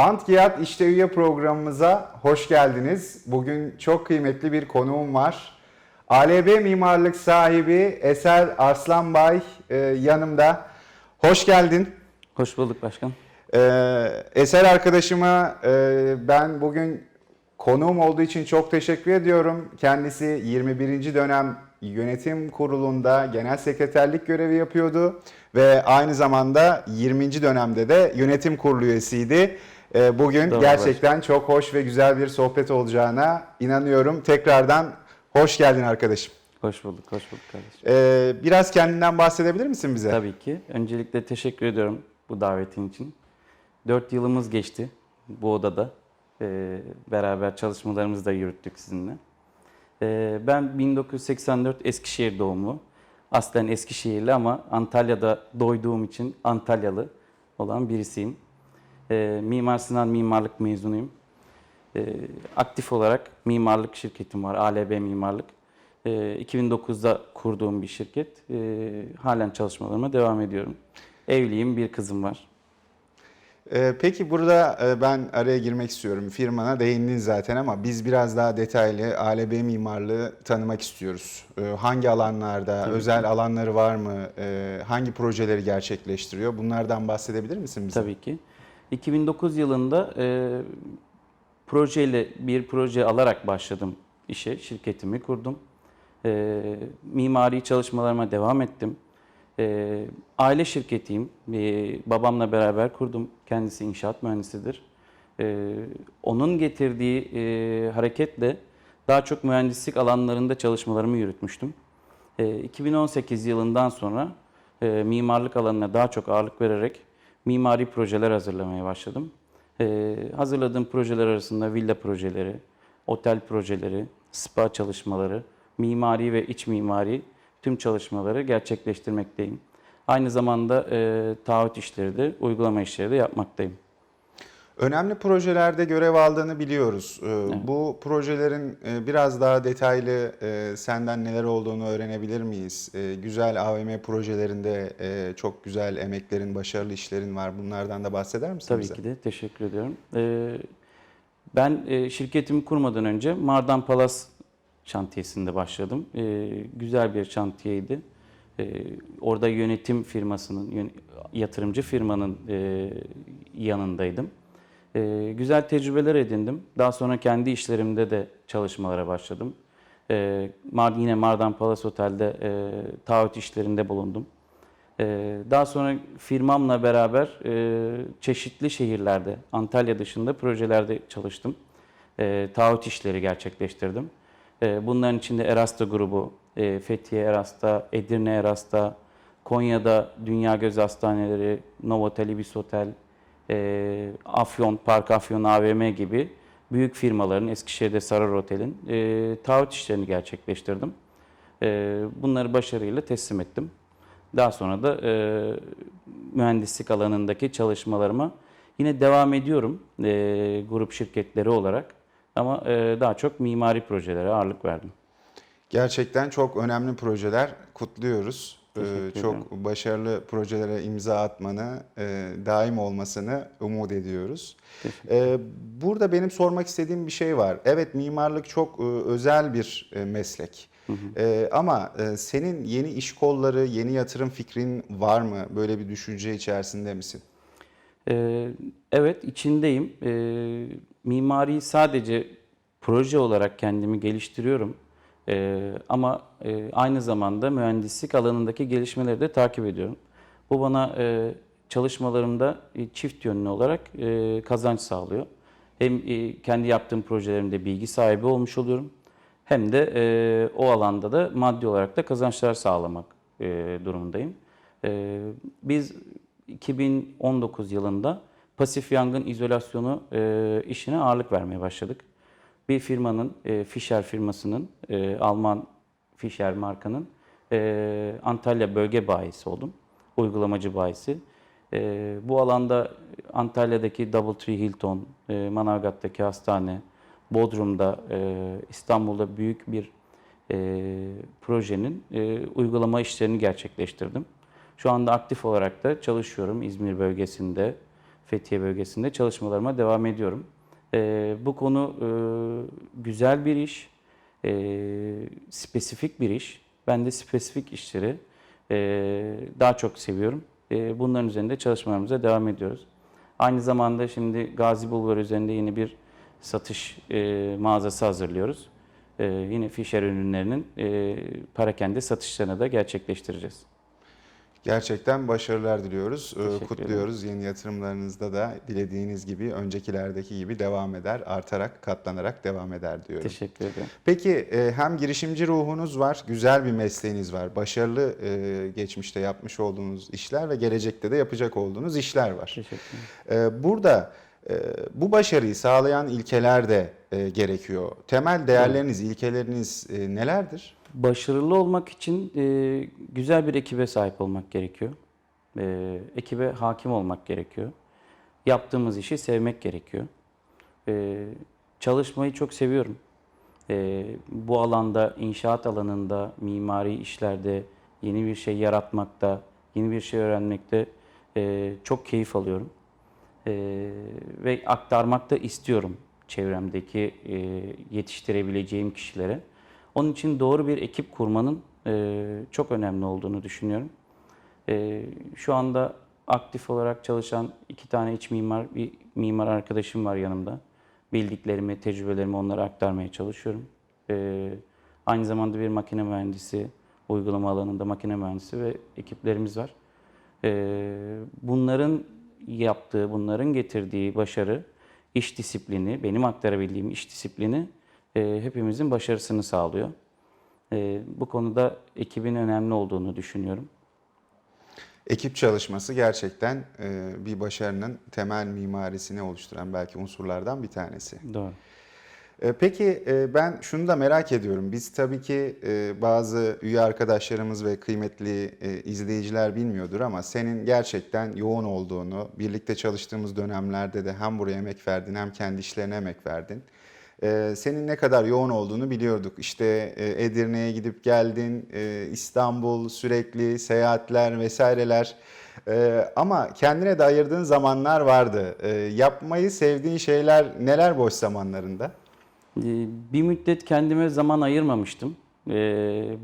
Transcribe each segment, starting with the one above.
Antgiyat İşte Üye programımıza hoş geldiniz. Bugün çok kıymetli bir konuğum var. ALB mimarlık sahibi Eser Arslanbay e, yanımda. Hoş geldin. Hoş bulduk başkan. Ee, Eser arkadaşıma e, ben bugün konuğum olduğu için çok teşekkür ediyorum. Kendisi 21. dönem yönetim kurulunda genel sekreterlik görevi yapıyordu ve aynı zamanda 20. dönemde de yönetim kurulu üyesiydi. Ee, bugün Doğru, gerçekten çok hoş ve güzel bir sohbet olacağına inanıyorum. Tekrardan hoş geldin arkadaşım. Hoş bulduk, hoş bulduk kardeşim. Ee, biraz kendinden bahsedebilir misin bize? Tabii ki. Öncelikle teşekkür ediyorum bu davetin için. Dört yılımız geçti bu odada. Ee, beraber çalışmalarımızı da yürüttük sizinle. Ee, ben 1984 Eskişehir doğumlu. Aslen Eskişehirli ama Antalya'da doyduğum için Antalyalı olan birisiyim. Ee, Mimar Sinan mimarlık mezunuyum. Ee, aktif olarak mimarlık şirketim var, ALB Mimarlık. Ee, 2009'da kurduğum bir şirket. Ee, halen çalışmalarıma devam ediyorum. Evliyim, bir kızım var. Peki burada e, ben araya girmek istiyorum. Firmana değindin zaten ama biz biraz daha detaylı ALB mimarlığı tanımak istiyoruz. Hangi alanlarda, Tabii özel alanları var mı? Hangi projeleri gerçekleştiriyor? Bunlardan bahsedebilir misin bize? Tabii ki. 2009 yılında e, projeyle bir proje alarak başladım işe, şirketimi kurdum. E, mimari çalışmalarıma devam ettim. E, aile şirketiyim. E, babamla beraber kurdum. Kendisi inşaat mühendisidir. E, onun getirdiği e, hareketle daha çok mühendislik alanlarında çalışmalarımı yürütmüştüm. E, 2018 yılından sonra e, mimarlık alanına daha çok ağırlık vererek mimari projeler hazırlamaya başladım. E, hazırladığım projeler arasında villa projeleri, otel projeleri, spa çalışmaları, mimari ve iç mimari tüm çalışmaları gerçekleştirmekteyim. Aynı zamanda e, taahhüt işleri de, uygulama işleri de yapmaktayım. Önemli projelerde görev aldığını biliyoruz. Ee, Bu projelerin e, biraz daha detaylı e, senden neler olduğunu öğrenebilir miyiz? E, Güzel AVM projelerinde çok güzel emeklerin, başarılı işlerin var. Bunlardan da bahseder misin Tabii bize? ki de teşekkür ediyorum. Ee, ben şirketimi kurmadan önce Mardan Palas şantiyesinde başladım. Ee, güzel bir şantiyeydi. Orada yönetim firmasının, yatırımcı firmanın yanındaydım. Ee, güzel tecrübeler edindim. Daha sonra kendi işlerimde de çalışmalara başladım. Ee, Mar- yine Mardan Palas Otel'de e, taahhüt işlerinde bulundum. Ee, Daha sonra firmamla beraber e, çeşitli şehirlerde, Antalya dışında projelerde çalıştım. E, Taahhüt işleri gerçekleştirdim. E, Bunların içinde Erasta grubu, e, Fethiye Erasta, Edirne Erasta, Konya'da Dünya Göz Hastaneleri, Novotel Ibis Otel, e, Afyon, Park Afyon AVM gibi büyük firmaların, Eskişehir'de Sarar Otel'in e, taahhüt işlerini gerçekleştirdim. E, Bunları başarıyla teslim ettim. Daha sonra da e, mühendislik alanındaki çalışmalarıma yine devam ediyorum e, grup şirketleri olarak. Ama e, daha çok mimari projelere ağırlık verdim. Gerçekten çok önemli projeler kutluyoruz. Ee, Çok başarılı projelere imza atmanı, e, daim olmasını umut ediyoruz. Ee, Burada benim sormak istediğim bir şey var. Evet mimarlık çok e, özel bir e, meslek. Ee, Ama e, senin yeni iş kolları, yeni yatırım fikrin var mı? Böyle bir düşünce içerisinde misin? Evet içindeyim. E, mimari sadece proje olarak kendimi geliştiriyorum. E, ama e, aynı zamanda mühendislik alanındaki gelişmeleri de takip ediyorum. Bu bana e, çalışmalarımda e, çift yönlü olarak e, kazanç sağlıyor. Hem e, kendi yaptığım projelerimde bilgi sahibi olmuş oluyorum. Hem de e, o alanda da maddi olarak da kazançlar sağlamak e, durumundayım. E, biz 2019 yılında pasif yangın izolasyonu e, işine ağırlık vermeye başladık. Bir firmanın, e, Fischer firmasının, e, Alman Fischer markanın e, Antalya bölge bayisi oldum. Uygulamacı bayisi. E, bu alanda Antalya'daki Doubletree Hilton, e, Manavgat'taki hastane, Bodrum'da, e, İstanbul'da büyük bir e, projenin e, uygulama işlerini gerçekleştirdim. Şu anda aktif olarak da çalışıyorum İzmir bölgesinde, Fethiye bölgesinde çalışmalarıma devam ediyorum. E, bu konu e, güzel bir iş, e, spesifik bir iş. Ben de spesifik işleri e, daha çok seviyorum. E, bunların üzerinde çalışmalarımıza devam ediyoruz. Aynı zamanda şimdi Gazi Bulvar üzerinde yeni bir satış e, mağazası hazırlıyoruz. E, yine Fisher ürünlerinin e, parakende satışlarını da gerçekleştireceğiz. Gerçekten başarılar diliyoruz. Ee, Teşekkür Kutluyoruz. Yeni yatırımlarınızda da dilediğiniz gibi öncekilerdeki gibi devam eder. Artarak, katlanarak devam eder diyorum. Teşekkür ederim. Peki e, hem girişimci ruhunuz var, güzel bir mesleğiniz var. Başarılı e, geçmişte yapmış olduğunuz işler ve gelecekte de yapacak olduğunuz işler var. Teşekkür ederim. E, Burada bu başarıyı sağlayan ilkeler de gerekiyor. Temel değerleriniz, ilkeleriniz nelerdir? Başarılı olmak için e, güzel bir ekibe sahip olmak gerekiyor. E, ekibe hakim olmak gerekiyor. Yaptığımız işi sevmek gerekiyor. E, çalışmayı çok seviyorum. E, bu alanda, inşaat alanında, mimari işlerde yeni bir şey yaratmakta, yeni bir şey öğrenmekte e, çok keyif alıyorum. E, ve aktarmak da istiyorum çevremdeki e, yetiştirebileceğim kişilere. Onun için doğru bir ekip kurmanın e, çok önemli olduğunu düşünüyorum. E, şu anda aktif olarak çalışan iki tane iç mimar, bir mimar arkadaşım var yanımda. Bildiklerimi, tecrübelerimi onlara aktarmaya çalışıyorum. E, aynı zamanda bir makine mühendisi, uygulama alanında makine mühendisi ve ekiplerimiz var. Bunların yaptığı, bunların getirdiği başarı, iş disiplini, benim aktarabildiğim iş disiplini e, hepimizin başarısını sağlıyor. E, bu konuda ekibin önemli olduğunu düşünüyorum. Ekip çalışması gerçekten e, bir başarının temel mimarisini oluşturan belki unsurlardan bir tanesi. Doğru. E, Peki ben şunu da merak ediyorum. Biz tabii ki bazı üye arkadaşlarımız ve kıymetli izleyiciler bilmiyordur ama senin gerçekten yoğun olduğunu, birlikte çalıştığımız dönemlerde de hem buraya emek verdin hem kendi işlerine emek verdin. E, Senin ne kadar yoğun olduğunu biliyorduk. İşte e, Edirne'ye gidip geldin, e, İstanbul sürekli seyahatler vesaireler. E, Ama kendine de ayırdığın zamanlar vardı. E, Yapmayı sevdiğin şeyler neler boş zamanlarında? Bir müddet kendime zaman ayırmamıştım.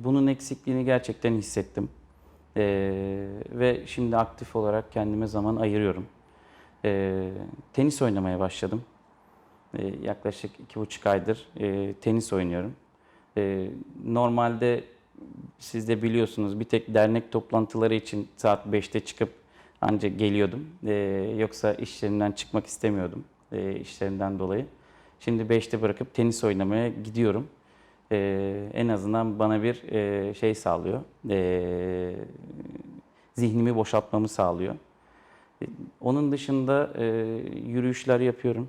Bunun eksikliğini gerçekten hissettim. Ve şimdi aktif olarak kendime zaman ayırıyorum. Tenis oynamaya başladım. E, yaklaşık iki buçuk aydır e, tenis oynuyorum. E, normalde siz de biliyorsunuz bir tek dernek toplantıları için saat 5'te çıkıp ancak geliyordum. E, yoksa işlerimden çıkmak istemiyordum e, işlerimden dolayı. Şimdi 5'te bırakıp tenis oynamaya gidiyorum. En azından bana bir e, şey sağlıyor. Zihnimi boşaltmamı sağlıyor. Onun dışında yürüyüşler yapıyorum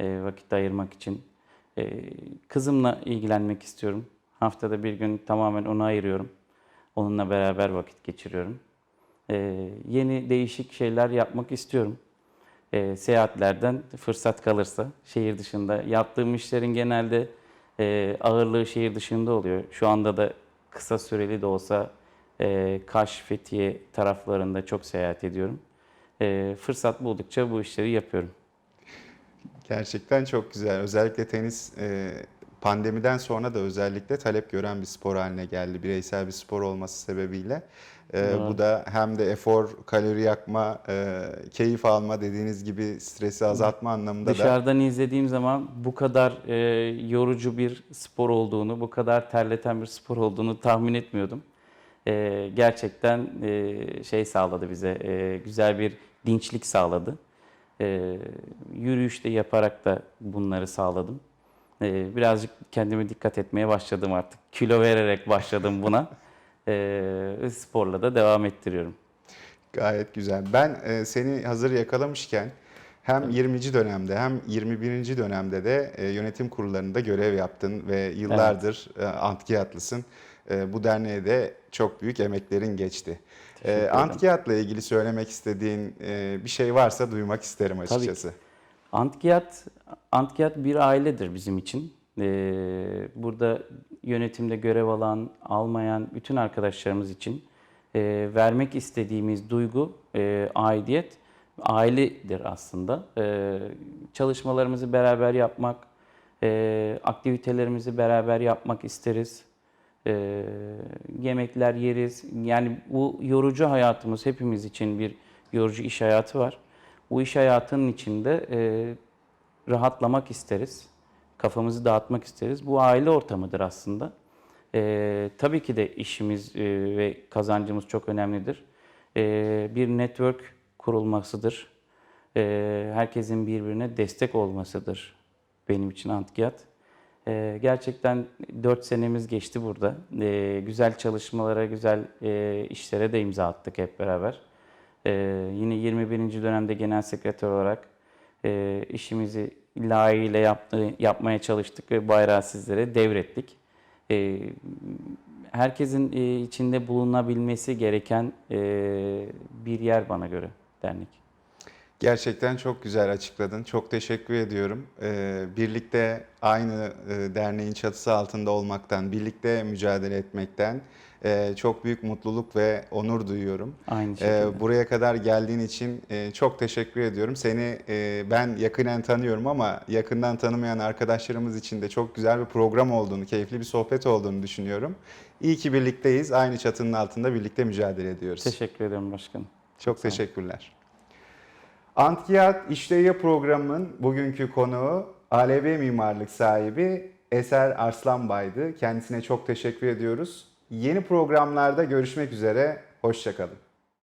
e, vakit ayırmak için. E, kızımla ilgilenmek istiyorum. Haftada bir gün tamamen ona ayırıyorum. Onunla beraber vakit geçiriyorum. E, yeni değişik şeyler yapmak istiyorum. E, seyahatlerden fırsat kalırsa şehir dışında. Yaptığım işlerin genelde e, ağırlığı şehir dışında oluyor. Şu anda da kısa süreli de olsa e, Kaş, Fethiye taraflarında çok seyahat ediyorum. E, fırsat buldukça bu işleri yapıyorum. Gerçekten çok güzel. Özellikle tenis e, pandemiden sonra da özellikle talep gören bir spor haline geldi. Bireysel bir spor olması sebebiyle. E, Doğru. bu da hem de efor, kalori yakma, e, keyif alma dediğiniz gibi stresi azaltma anlamında da Dışarıdan izlediğim zaman bu kadar e, yorucu bir spor olduğunu, bu kadar terleten bir spor olduğunu tahmin etmiyordum. E, gerçekten e, şey sağladı bize, e, güzel bir dinçlik sağladı. E, yürüyüşte yaparak da bunları sağladım. E, birazcık kendime dikkat etmeye başladım artık. Kilo vererek başladım buna. E, sporla da devam ettiriyorum. Gayet güzel. Ben e, seni hazır yakalamışken hem 20. dönemde hem 21. dönemde de e, yönetim kurullarında görev yaptın ve yıllardır e, Antkiyatlısın. E, bu derneğe de çok büyük emeklerin geçti. E. Antkiyat'la ilgili söylemek istediğin e, bir şey varsa duymak isterim Tabii açıkçası. Antkiyat, Antkiyat bir ailedir bizim için. Ee, burada yönetimde görev alan, almayan bütün arkadaşlarımız için e, vermek istediğimiz duygu, e, aidiyet ailedir aslında. Ee, çalışmalarımızı beraber yapmak, e, aktivitelerimizi beraber yapmak isteriz. Ee, yemekler yeriz. Yani bu yorucu hayatımız hepimiz için bir yorucu iş hayatı var. Bu iş hayatının içinde e, rahatlamak isteriz. Kafamızı dağıtmak isteriz. Bu aile ortamıdır aslında. Ee, tabii ki de işimiz e, ve kazancımız çok önemlidir. Ee, bir network kurulmasıdır. Ee, herkesin birbirine destek olmasıdır benim için Antkiyat. Ee, gerçekten 4 senemiz geçti burada. Ee, güzel çalışmalara, güzel e, işlere de imza attık hep beraber. Ee, yine 21. dönemde genel sekreter olarak e, işimizi layığıyla yapmaya çalıştık ve bayrağı sizlere devrettik. E, herkesin e, içinde bulunabilmesi gereken e, bir yer bana göre dernek. Gerçekten çok güzel açıkladın. Çok teşekkür ediyorum. Ee, birlikte aynı e, derneğin çatısı altında olmaktan, birlikte mücadele etmekten e, çok büyük mutluluk ve onur duyuyorum. Aynı Ee, şekilde. buraya kadar geldiğin için e, çok teşekkür ediyorum. Seni e, ben yakinen tanıyorum ama yakından tanımayan arkadaşlarımız için de çok güzel bir program olduğunu, keyifli bir sohbet olduğunu düşünüyorum. İyi ki birlikteyiz. Aynı çatının altında birlikte mücadele ediyoruz. Teşekkür ederim başkanım. Çok teşekkürler. Antkiyat İşleye programının bugünkü konuğu ALB mimarlık sahibi Eser Arslanbay'dı. Kendisine çok teşekkür ediyoruz. Yeni programlarda görüşmek üzere. Hoşçakalın.